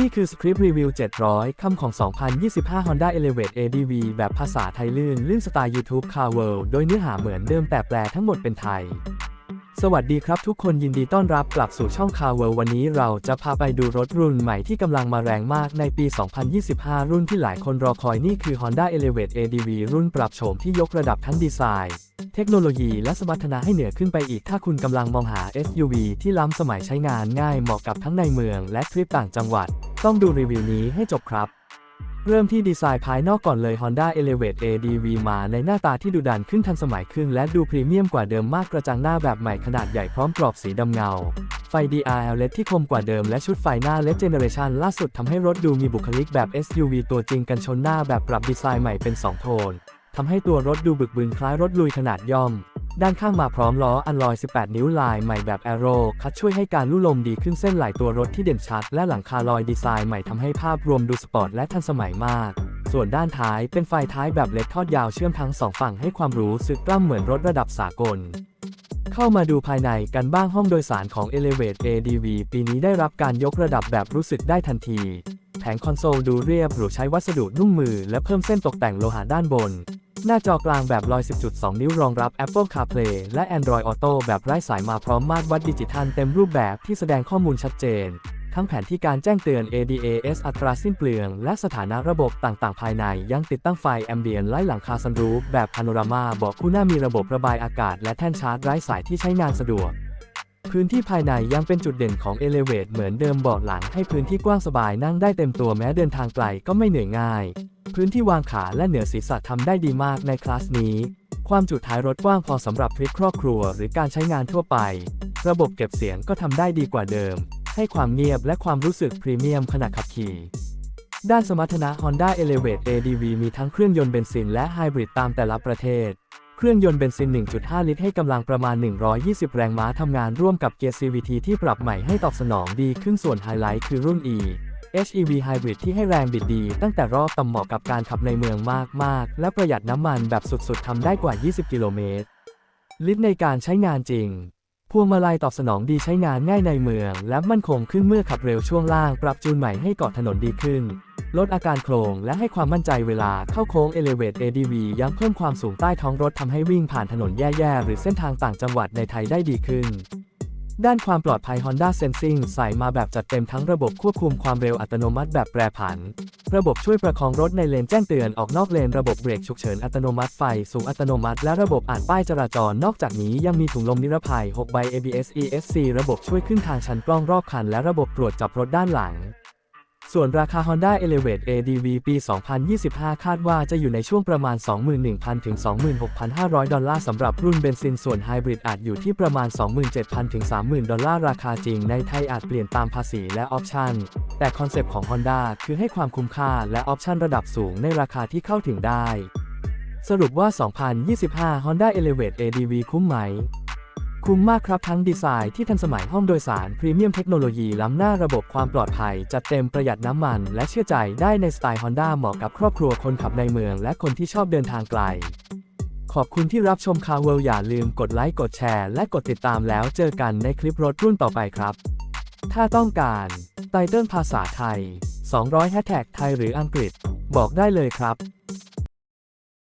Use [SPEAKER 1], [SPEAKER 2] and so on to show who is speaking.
[SPEAKER 1] นี่คือสคริปต์รีวิว 700 คำของ 2025 Honda Elevate ADV แบบภาษาไทยลื่น ลื่นสไตล์ YouTube Car World โดยเนื้อหาเหมือนเดิมแต่แปลทั้งหมดเป็นไทย สวัสดีครับทุกคนยินดีต้อนรับกลับสู่ช่อง Car World วันนี้เราจะพาไปดูรถรุ่นใหม่ที่กำลังมาแรงมากในปี 2025 รุ่นที่หลายคนรอคอยนี่คือ Honda Elevate ADV รุ่นปรับโฉมที่ยกระดับทั้งดีไซน์ เทคโนโลยีและสมรรถนะให้เหนือขึ้นไปอีก ถ้าคุณกำลังมองหา SUV ที่ล้ำสมัยใช้งานง่ายเหมาะกับทั้งในเมืองและทริปต่างจังหวัด ต้องดูรีวิวนี้ให้จบครับ เริ่มที่ดีไซน์ภายนอกก่อนเลย Honda Elevate ADV มาในหน้าตาที่ดุดันขึ้นทันสมัยขึ้น และดูพรีเมียมกว่าเดิมมากกระจังหน้าแบบใหม่ขนาดใหญ่พร้อมกรอบสีดำเงา ไฟ DRL LED ที่คมกว่าเดิมและชุดไฟหน้า LED Generation ล่าสุดทำให้รถดูมีบุคลิกแบบ SUV ตัวจริงกันชนหน้าแบบปรับดีไซน์ใหม่เป็น 2 โทน ทำให้ตัวรถดูบึกบึนคล้ายรถลุยขนาดย่อม ด้านข้างมาพร้อมล้ออันลอย 18 นิ้วลายใหม่แบบแอโรคัดช่วยให้การลู่ลมดีขึ้นเส้นไหลตัวรถที่เด่นชัด และหลังคาลอยดีไซน์ใหม่ทำให้ภาพรวมดูสปอร์ตและทันสมัยมาก ส่วนด้านท้ายเป็นไฟท้ายแบบเล็กทอดยาวเชื่อมทั้งสองฝั่งให้ความรู้สึกกล้ำเหมือนรถระดับสากลเข้ามาดูภายในกันบ้างห้องโดยสารของ Elevate ADV ปีนี้ได้รับการยกระดับแบบรู้สึกได้ทันที แผงคอนโซลดูเรียบหรูใช้วัสดุนุ่มมือและเพิ่มเส้นตกแต่งโลหะด้านบน หน้าจอกลางแบบลอย 10.2 นิ้วรองรับ Apple CarPlay และ Android Auto แบบไร้สายมาพร้อมมาตรวัดดิจิทัลเต็มรูปแบบที่แสดงข้อมูลชัดเจน ทั้งแผนที่การแจ้งเตือน ADAS อัตราสิ้นเปลือง และสถานะระบบต่างๆ ภายใน ยังติดตั้งไฟแอมเบียนไล่หลังคาซันรูฟแบบพาโนรามาบอกคู่หน้ามีระบบระบายอากาศ และแท่นชาร์จไร้สายที่ใช้งานสะดวก พื้นที่ภายในยังเป็นจุดเด่นของ Elevate เหมือนเดิมเบาะหลังให้พื้นที่กว้างสบายนั่งได้เต็มตัวแม้เดินทางไกลก็ไม่เหนื่อยง่าย พื้นที่วางขาและเหนือศีรษะทำได้ดีมากในคลาสนี้ ความจุท้ายรถกว้างพอสำหรับทริปครอบครัวหรือการใช้งานทั่วไป ระบบเก็บเสียงก็ทำได้ดีกว่าเดิม ให้ความเงียบและความรู้สึกพรีเมียมขณะขับขี่ด้านสมรรถนะ Honda Elevate ADV มีทั้งเครื่องยนต์เบนซินและไฮบริดตามแต่ละประเทศ เครื่องยนต์เบนซิน 1.5 ลิตรให้กำลังประมาณ 120 แรงม้าทำงานร่วมกับเกียร์ CVT ที่ปรับใหม่ให้ตอบสนองดีขึ้นส่วนไฮไลท์คือรุ่น E HEV Hybrid ที่ให้แรงบิดดี ตั้งแต่รอบต่ำเหมาะกับการขับในเมืองมาก ๆ และประหยัดน้ำมันแบบสุด ๆทำได้กว่า 20 กิโลเมตร ลิตรในการใช้งานจริง พวงมาลัยตอบสนองดีใช้งานง่ายในเมือง และมั่นคงขึ้นเมื่อขับเร็วช่วงล่างปรับจูนใหม่ให้เกาะถนนดีขึ้น ลดอาการโครงและให้ความมั่นใจเวลาเข้าโค้ง Elevate ADV ยังเพิ่มความสูงใต้ท้องรถทำให้วิ่งผ่านถนนแย่ๆ หรือเส้นทางต่างจังหวัดในไทยได้ดีขึ้น ด้านความปลอดภัย Honda Sensing ใส่มาแบบจัดเต็มทั้งระบบควบคุมความเร็วอัตโนมัติแบบแปรผัน ระบบช่วยประคองรถในเลนแจ้งเตือนออกนอกเลน ระบบเบรกฉุกเฉินอัตโนมัติไฟสูงอัตโนมัติ และระบบอ่านป้ายจราจร นอกจากนี้ยังมีถุงลมนิรภัย 6 ใบ ABS ESC ระบบช่วยขึ้นทางชันกล้องรอบคัน และระบบตรวจจับรถด้านหลัง ส่วนราคา Honda Elevate ADV ปี 2025 คาดว่าจะอยู่ในช่วงประมาณ 21,000 ถึง 26,500 ดอลลาร์สำหรับรุ่นเบนซินส่วนไฮบริดอาจอยู่ที่ประมาณ 27,000 ถึง 30,000 ดอลลาร์ราคาจริงในไทยอาจเปลี่ยนตามภาษีและออปชันแต่คอนเซปต์ของ Honda คือให้ความคุ้มค่าและออปชันระดับสูงในราคาที่เข้าถึงได้ สรุปว่า 2025 Honda Elevate ADV คุ้มไหม คุ้มมากครับทั้งดีไซน์ที่ทันสมัยห้องโดยสารพรีเมียมเทคโนโลยีล้ำหน้าระบบความปลอดภัย จัดเต็มประหยัดน้ำมันและเชื่อใจได้ในสไตล์ Honda เหมาะกับครอบครัวคนขับในเมืองและคนที่ชอบเดินทางไกล ขอบคุณที่รับชมคาเวลอย่าลืมกดไลค์กดแชร์และกดติดตามแล้วเจอกันในคลิปรถรุ่นต่อไปครับ ถ้าต้องการไตเติลภาษาไทย 200แฮชแท็กไทยหรืออังกฤษ บอกได้เลยครับ